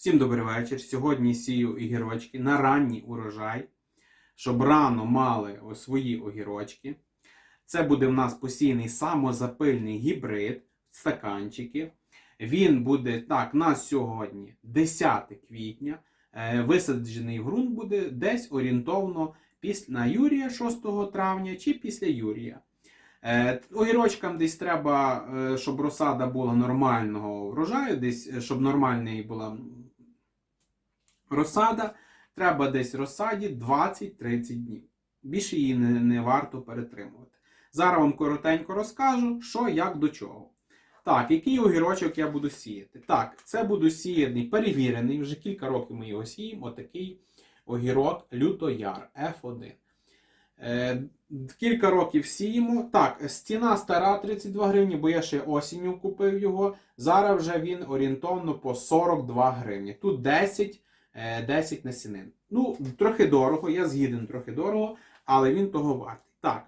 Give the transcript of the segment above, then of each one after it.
Всім добрий вечір. Сьогодні сію огірочки на ранній урожай, щоб рано мали свої огірочки. Це буде в нас посійний самозапильний гібрид, стаканчики. Він буде так, на сьогодні 10 квітня. Е, Висаджений ґрунт буде десь орієнтовно після Юрія 6 травня чи після Юрія. Е, Огірочкам десь треба, е, щоб розсада була нормального врожаю, десь, щоб нормальний була розсада, треба десь розсаді 20-30 днів. Більше її не, не варто перетримувати. Зараз вам коротенько розкажу, що, як до чого. Так, який огірочок я буду сіяти? Так, це буду сіяний, перевірений, вже кілька років ми його сіємо. Отакий огірок Лютояр F1. Е, Кілька років сіємо. Так, стіна стара 32 гривні, бо я ще осінню купив його. Зараз вже він орієнтовно по 42 гривні. Тут 10, е, 10 насінин. Ну, трохи дорого, я згіден трохи дорого, але він того вартий. Так,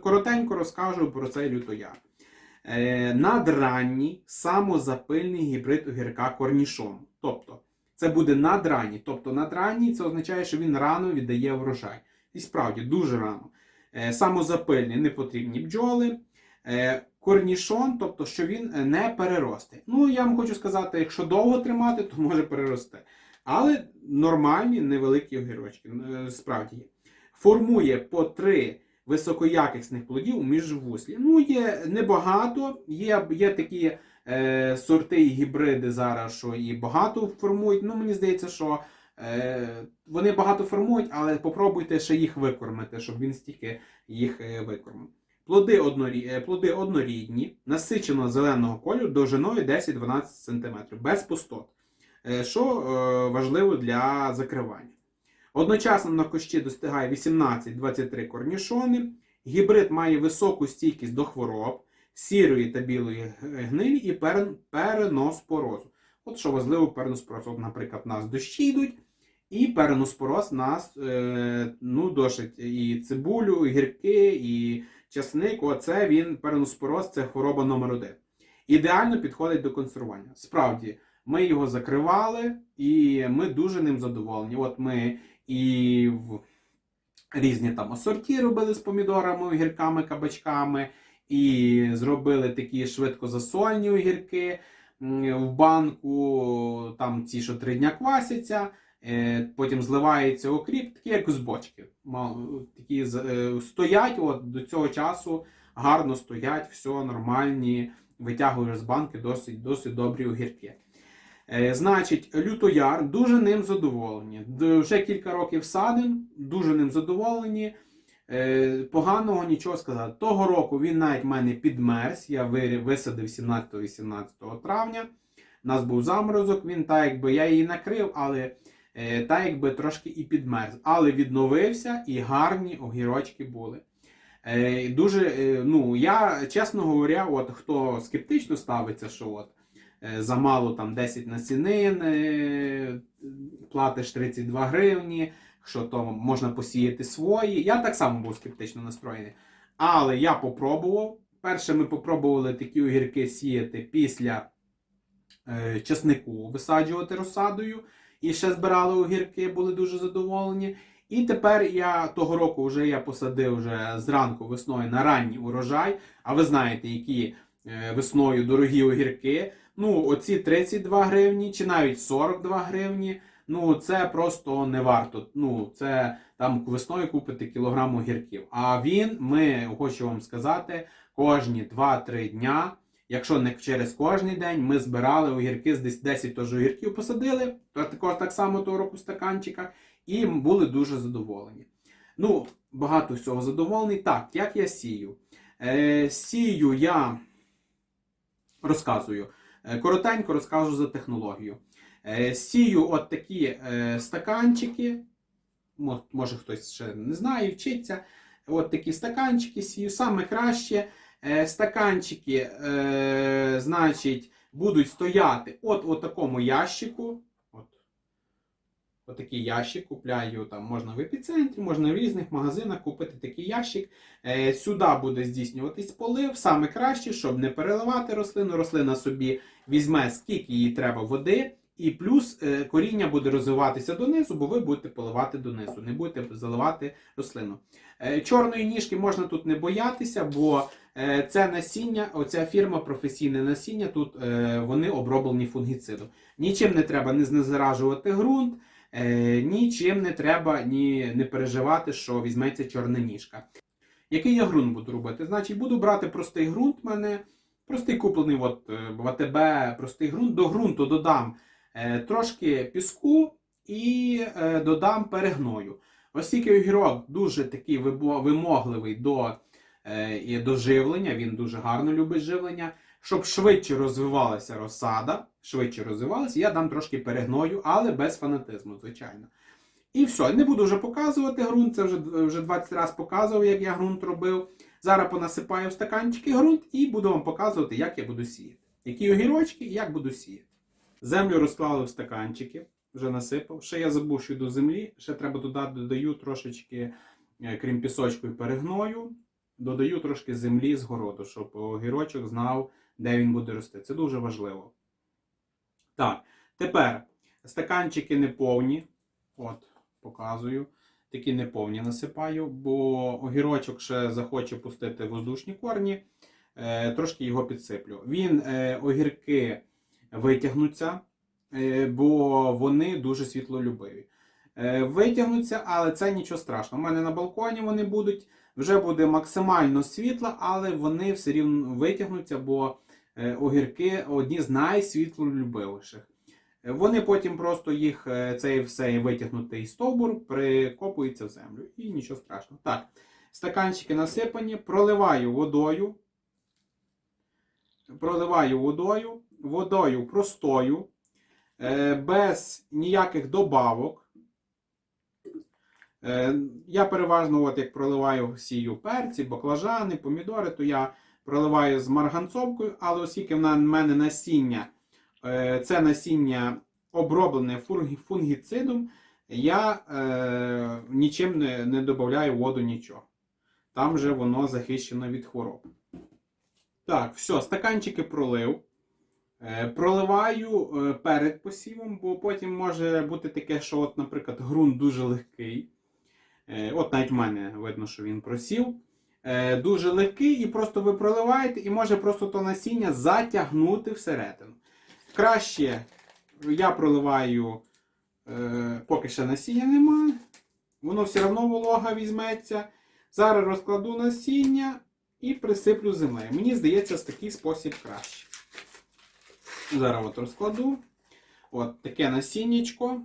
коротенько розкажу про цей лютояр. Е, Надранній самозапильний гібрид огірка корнішон. Тобто, це буде надранній. Тобто надранній це означає, що він рано віддає врожай. І справді дуже рано. Е, Самозапильні не потрібні бджоли. Е, Корнішон, тобто, що він е, не переросте. Ну, я вам хочу сказати, якщо довго тримати, то може перерости. Але нормальні невеликі огірочки, е, справді є. Формує по три високоякісних плодів між вуслі. Ну, є небагато, є, є такі е, сорти і гібриди зараз, що і багато формують. Ну, мені здається, що Е, Вони багато формують, але попробуйте ще їх викормити, щоб він стільки їх е, викормив. Плоди, однорі... е, Плоди однорідні, насичено зеленого кольору довжиною 10-12 см, без пустот, що е, важливо для закривання. Одночасно на кущі достигає 18-23 корнішони. Гібрид має високу стійкість до хвороб, сірої та білої гнилі і перен- переноспорозу. От що важливо, переноспороз. От, наприклад, нас дощі йдуть, і переноспороз нас е, ну, досить і цибулю, і гірки, і часник. Оце він переноспороз, це хвороба номер один. Ідеально підходить до консервування. Справді, ми його закривали, і ми дуже ним задоволені. От ми і в різні там асорті робили з помідорами, огірками, кабачками, і зробили такі швидкозасольні огірки в банку, там ці, що три дня квасяться. Е, Потім зливається окріп, такі як з бочки. Такі е, стоять от до цього часу, гарно стоять, все нормальні, витягуєш з банки досить, досить добрі огірки. Е, Значить, лютояр, дуже ним задоволені. Вже кілька років садим, дуже ним задоволені. Е, Поганого нічого сказати. Того року він навіть в мене підмерз. Я висадив 17-18 травня. У нас був заморозок, він так якби я її накрив, але е, так якби трошки і підмерз. Але відновився і гарні огірочки були. Дуже, ну, я, чесно говоря, от хто скептично ставиться, що от замало там 10 насінин, е, платиш 32 гривні, що то можна посіяти свої. Я так само був скептично настроєний. Але я попробував. Перше, ми попробували такі огірки сіяти після е, часнику, висаджувати розсадою. І ще збирали огірки, були дуже задоволені. І тепер я того року вже я посадив вже зранку весною на ранній урожай. А ви знаєте, які е, весною дорогі огірки. Ну, оці 32 гривні чи навіть 42 гривні. Ну, це просто не варто. Ну, це там весною купити кілограм огірків. А він, ми хочу вам сказати, кожні 2-3 дня. Якщо не через кожний день, ми збирали огірки з десь 10 теж огірків посадили, також так само того року в стаканчиках, і були дуже задоволені. Ну, багато всього задоволений. Так, як я сію? Е, сію я розказую. Е, коротенько розкажу за технологію. Е, сію от такі е, стаканчики. Може хтось ще не знає, вчиться. От такі стаканчики сію. Саме краще стаканчики, значить, будуть стояти от у такому ящику. От. Отакий ящик купляю там можна в епіцентрі, можна в різних магазинах купити такий ящик. Е, сюди буде здійснюватись полив. Саме краще, щоб не переливати рослину. Рослина собі візьме, скільки їй треба води, І плюс е, коріння буде розвиватися донизу, бо ви будете поливати донизу, не будете заливати рослину. Е, Чорної ніжки можна тут не боятися, бо е, це насіння, оця фірма професійне насіння, тут вони оброблені фунгіцидом. Нічим не треба не знезаражувати ґрунт, е, нічим не треба ні, не переживати, що візьметься чорна ніжка. Який я ґрунт буду робити? Значить, буду брати простий ґрунт в мене, простий куплений от, е, в АТБ, простий ґрунт. До ґрунту додам е, трошки піску і е, додам перегною. Оскільки огірок дуже такий вимогливий до, е, до живлення, він дуже гарно любить живлення. Щоб швидше розвивалася розсада, швидше розвивалася, я дам трошки перегною, але без фанатизму, звичайно. І все, не буду вже показувати ґрунт, це вже, вже 20 разів показував, як я ґрунт робив. Зараз понасипаю в стаканчики ґрунт і буду вам показувати, як я буду сіяти. Які огірочки і як буду сіяти. Землю розклали в стаканчики, вже насипав. Ще я забув, що до землі. Ще треба додати, додаю трошечки, е, крім пісочку і перегною, додаю трошки землі з городу, щоб огірочок знав, де він буде рости. Це дуже важливо. Так, тепер стаканчики неповні. От, показую. Такі неповні насипаю, бо огірочок ще захоче пустити воздушні корні. Е, трошки його підсиплю. Він е, огірки витягнуться, е, бо вони дуже світлолюбиві. Е, витягнуться, але це нічого страшного. У мене на балконі вони будуть. Вже буде максимально світло, але вони все рівно витягнуться, бо огірки одні з найсвітлолюбивіших. Е, Вони потім просто їх е, цей все витягнутий стовбур прикопується в землю. І нічого страшного. Так, стаканчики насипані, проливаю водою. Проливаю водою, водою простою, е, без ніяких добавок. Е, Я переважно, от як проливаю сію перці, баклажани, помідори, то я проливаю з марганцовкою, але оскільки в мене насіння, е, це насіння оброблене фунгіцидом, я е, нічим не, не додаю воду нічого. Там вже воно захищено від хвороб. Так, все, стаканчики пролив. Е, Проливаю перед посівом, бо потім може бути таке, що, от, наприклад, ґрунт дуже легкий. От навіть в мене видно, що він просів. Е, Дуже легкий, і просто ви проливаєте, і може просто то насіння затягнути всередину. Краще я проливаю, е, поки ще насіння немає. Воно все одно волога візьметься. Зараз розкладу насіння і присиплю землею. Мені здається, з такий спосіб краще. Зараз от розкладу. От таке насіннячко.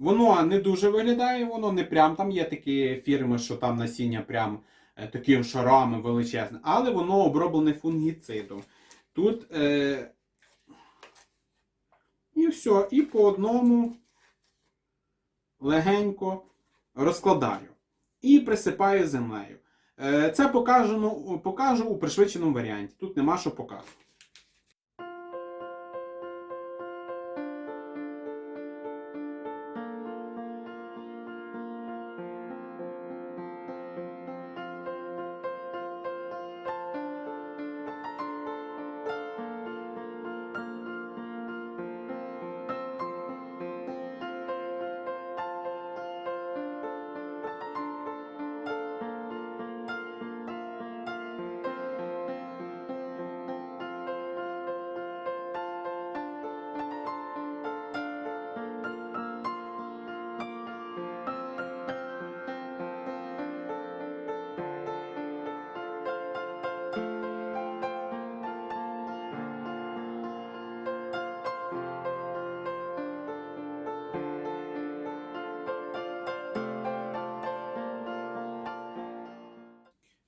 Воно не дуже виглядає, воно не прям там є такі фірми, що там насіння прям е, такими шарами величезне, але воно оброблене фунгіцидом. Тут е... і все, і по одному легенько розкладаю і присипаю землею. Е, Це покажу, покажу у пришвидшеному варіанті. Тут нема що показувати.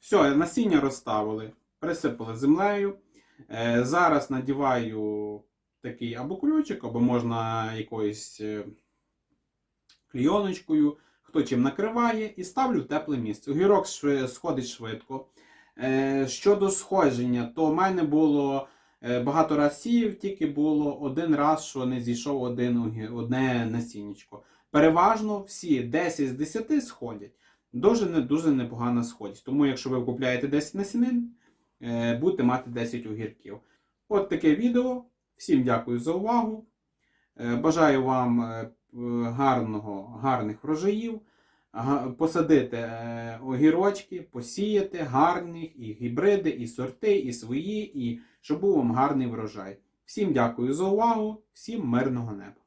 Все, насіння розставили, присипали землею. Е, зараз надіваю такий або кульочок, або можна якоюсь е, клійоночкою, хто чим накриває, і ставлю в тепле місце. Огірок сходить швидко. Е, щодо сходження, то в мене було багато разів, тільки було один раз, що не зійшов один, одне насіннячко. Переважно всі 10 з 10 сходять. Дуже дуже непогана сходість. Тому, якщо ви купляєте 10 насінин, е, будете мати 10 огірків. От таке відео. Всім дякую за увагу. Е, Бажаю вам е, гарного, гарних врожаїв, посадити огірочки, посіяти гарних і гібриди, і сорти, і свої, і щоб був вам гарний врожай. Всім дякую за увагу, всім мирного неба.